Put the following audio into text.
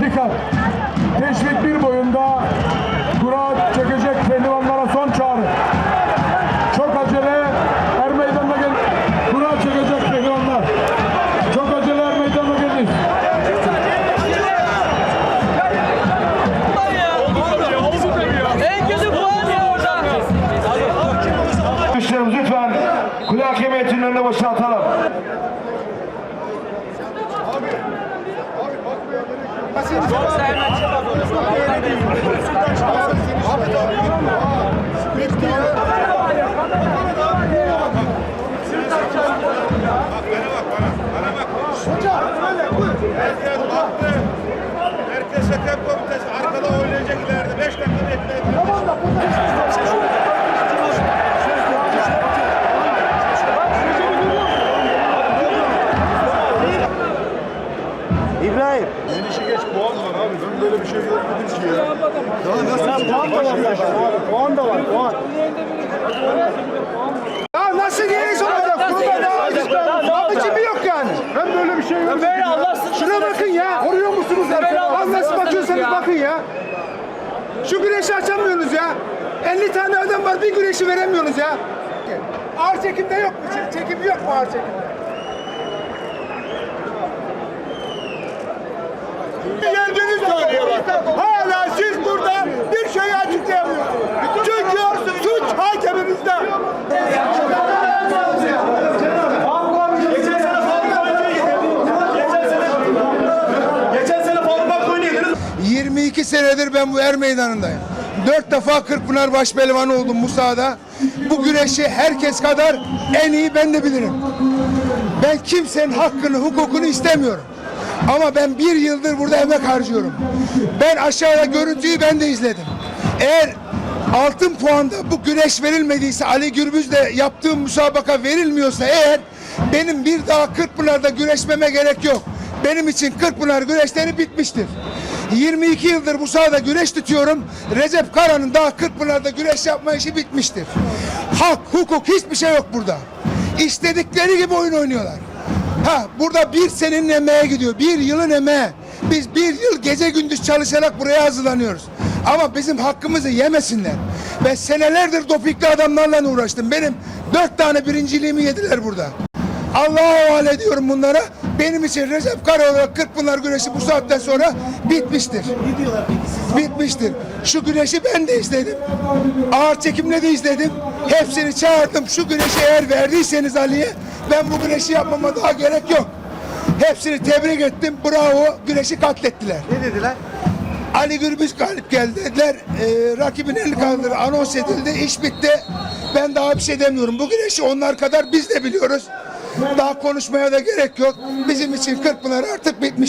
Dikkat! Teşvik bir boyunda kura çekecek pehlivanlara son çağrı. Çok acele er meydanına gel. Kura çekecek pehlivanlar. Çok acele er meydanına gelin. En kötü puan ya orada. Arkadaşlarımız lütfen kule hakem heyetinin önüne boşaltalım. Herkes hakem komitesi arkada oynayacak ileride. 5 dakika bekleyin. İbrahim. Gelişi geç puan var abi. Ben böyle bir şey görmedim ki ya. Daha nasıl puan da var. Puan da var. Puan. Ya nasıl geniş olacak? Burada ne Abi kimi yok yani? Ben böyle bir şey görmedim. Böyle. Şuna bakın ya. Koruyor musunuz? Ben Lan nasıl bakıyorsanız ya. bakın ya. Şu güneşi açamıyorsunuz ya. 50 tane adam var bir güneşi veremiyorsunuz ya. Ağır çekimde yok mu? Çek- Çekim yok mu ağır çekimde? Yendiniz Hala siz burada bir şeyi açıklayamıyorsunuz. Çünkü suç hakemimizde. 22 senedir ben bu er meydanındayım. Dört defa Kırkpınar baş pehlivanı oldum Musa'da. Bu güreşi herkes kadar en iyi ben de bilirim. Ben kimsenin hakkını, hukukunu istemiyorum. Ama ben bir yıldır burada emek harcıyorum. Ben aşağıda görüntüyü ben de izledim. Eğer altın puanda bu güreş verilmediyse Ali Gürbüz'le yaptığım müsabaka verilmiyorsa eğer benim bir daha Kırkpınar'da güreşmeme gerek yok. Benim için Kırkpınar güreşleri bitmiştir. 22 yıldır bu sahada güreş tutuyorum. Recep Kara'nın daha Kırkpınar'da güreş yapma işi bitmiştir. Hak, hukuk hiçbir şey yok burada. İstedikleri gibi oyun oynuyorlar. Ha burada bir senenin emeğe gidiyor. Bir yılın emeği. Biz bir yıl gece gündüz çalışarak buraya hazırlanıyoruz. Ama bizim hakkımızı yemesinler. Ben senelerdir dopingli adamlarla uğraştım. Benim dört tane birinciliğimi yediler burada. Allah'a havale ediyorum bunlara. Benim için Recep Karaoğlu Kırkpınar güreşi bu saatten sonra bitmiştir. Bitmiştir. Şu güreşi ben de izledim. Ağır çekimle de izledim. Hepsini çağırdım. Şu güreşi eğer verdiyseniz Ali'ye ben bu güreşi yapmama daha gerek yok. Hepsini tebrik ettim. Bravo. Güreşi katlettiler. Ne dediler? Ali Gürbüz galip geldi dediler. Ee, rakibin eli kaldır anons edildi. İş bitti. Ben daha bir şey demiyorum. Bu güreşi onlar kadar biz de biliyoruz. Daha konuşmaya da gerek yok. Bizim için Kırkpınar artık bitmiştir.